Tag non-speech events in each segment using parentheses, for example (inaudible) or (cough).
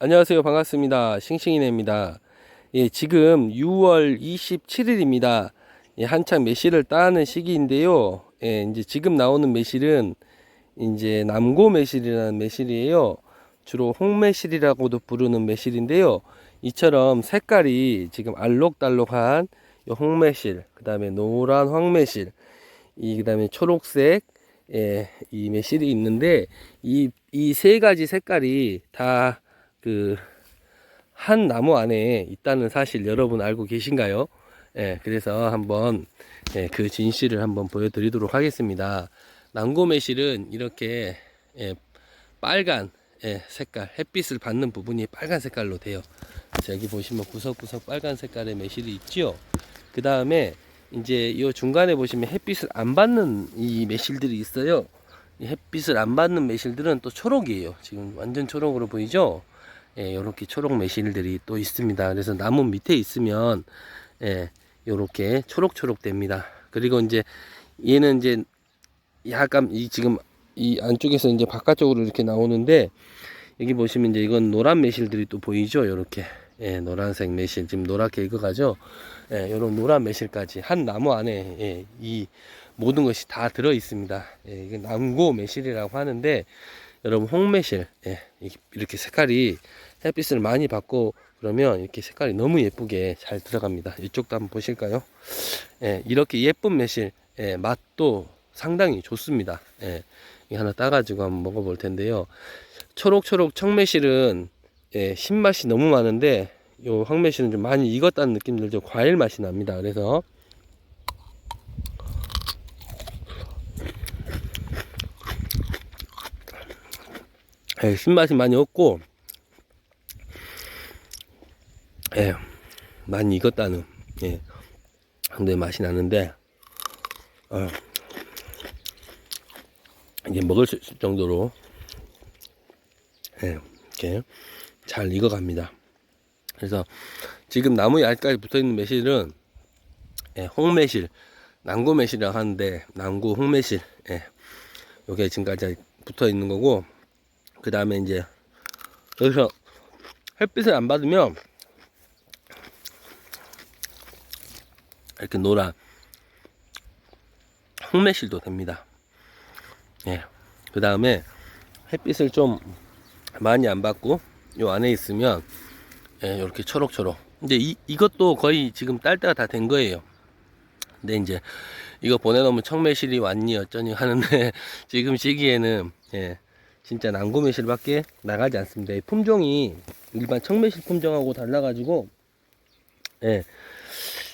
안녕하세요. 반갑습니다. 싱싱이네입니다. 예, 지금 6월 27일입니다. 예, 한창 매실을 따는 시기인데요. 예, 이제 지금 나오는 매실은 이제 남고 매실이라는 매실이에요. 주로 홍매실이라고도 부르는 매실인데요. 이처럼 색깔이 지금 알록달록한 요 홍매실, 그 다음에 노란 황매실, 이 그 다음에 초록색, 예, 이 매실이 있는데 이 이 세 가지 색깔이 다 그 한 나무 안에 있다는 사실 여러분 알고 계신가요? 예, 그래서 한번 예, 그 진실을 한번 보여드리도록 하겠습니다. 난고매실은 이렇게 예, 빨간 예, 색깔, 햇빛을 받는 부분이 빨간 색깔로 돼요. 자, 여기 보시면 구석구석 빨간 색깔의 매실이 있죠. 그 다음에 이제 이 중간에 보시면 햇빛을 안 받는 이 매실들이 있어요. 이 햇빛을 안 받는 매실들은 또 초록이에요. 지금 완전 초록으로 보이죠? 예, 요렇게 초록 매실들이 또 있습니다. 그래서 나무 밑에 있으면, 예, 요렇게 초록초록 됩니다. 그리고 이제 얘는 이제 약간 이 지금 이 안쪽에서 이제 바깥쪽으로 이렇게 나오는데, 여기 보시면 이제 이건 노란 매실들이 또 보이죠? 요렇게. 예, 노란색 매실. 지금 노랗게 익어가죠? 예, 요런 노란 매실까지 한 나무 안에, 예, 이 모든 것이 다 들어 있습니다. 예, 이게 남고 매실이라고 하는데, 여러분 홍매실, 예, 이렇게 색깔이 햇빛을 많이 받고 그러면 이렇게 색깔이 너무 예쁘게 잘 들어갑니다. 이쪽도 한번 보실까요? 예, 이렇게 예쁜 매실, 예, 맛도 상당히 좋습니다. 예, 이 하나 따가지고 한번 먹어볼 텐데요. 초록초록 청매실은 예, 신맛이 너무 많은데 요 황매실은 좀 많이 익었다는 느낌 들죠. 과일 맛이 납니다. 그래서 예, 신맛이 많이 없고 예, 많이 익었다는 예, 상당히 맛이 나는데 어, 이제 먹을 수 있을 정도로 예, 이렇게 잘 익어갑니다. 그래서 지금 나무 얇까지 붙어 있는 매실은 예, 홍매실, 난고매실이라고 하는데 난고 홍매실, 예, 요게 지금까지 붙어 있는 거고 그 다음에 이제 여기서 햇빛을 안 받으면 이렇게 노란 홍매실도 됩니다. 예. 그 다음에 햇빛을 좀 많이 안 받고 요 안에 있으면 예, 이렇게 초록초록. 근데 이, 이것도 거의 지금 딸 때가 다 된 거예요. 근데 이제 이거 보내놓으면 청매실이 왔니 어쩌니 하는데 (laughs) 지금 시기에는 예, 진짜 난고매실 밖에 나가지 않습니다. 이 품종이 일반 청매실 품종하고 달라가지고 예,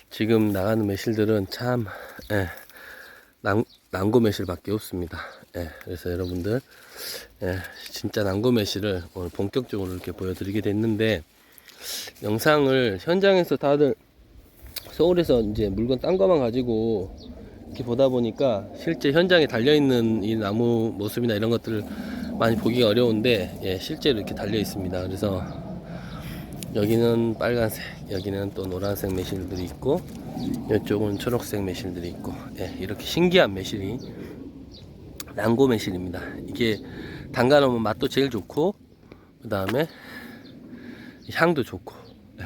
지금 나가는 매실들은 참 예, 난, 난고 매실밖에 없습니다. 예, 그래서 여러분들 예, 진짜 난고 매실을 오늘 본격적으로 이렇게 보여드리게 됐는데 영상을 현장에서 다들 서울에서 이제 물건 딴 거만 가지고 이렇게 보다 보니까 실제 현장에 달려 있는 이 나무 모습이나 이런 것들을 많이 보기가 어려운데 예, 실제로 이렇게 달려 있습니다. 그래서 여기는 빨간색, 여기는 또 노란색 매실들이 있고 이쪽은 초록색 매실들이 있고 예, 이렇게 신기한 매실이 난고 매실입니다. 이게 담가 놓으면 맛도 제일 좋고 그 다음에 향도 좋고 예.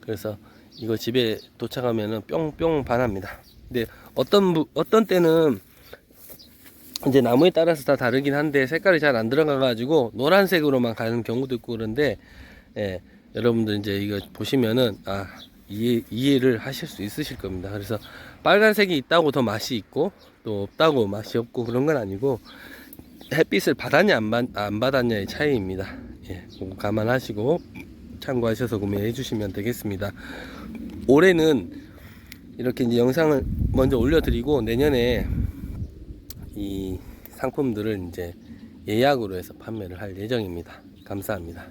그래서 이거 집에 도착하면은 뿅뿅 반합니다. 근데 어떤 부- 어떤 때는 이제 나무에 따라서 다 다르긴 한데 색깔이 잘 안 들어가 가지고 노란색으로만 가는 경우도 있고 그런데 예, 여러분들 이제 이거 보시면은 아 이해, 이해를 하실 수 있으실 겁니다. 그래서 빨간색이 있다고 더 맛이 있고 또 없다고 맛이 없고 그런 건 아니고 햇빛을 받았냐 안, 받, 안 받았냐의 차이입니다. 예, 감안하시고 참고하셔서 구매해 주시면 되겠습니다. 올해는 이렇게 이제 영상을 먼저 올려드리고 내년에 이 상품들을 이제 예약으로 해서 판매를 할 예정입니다. 감사합니다.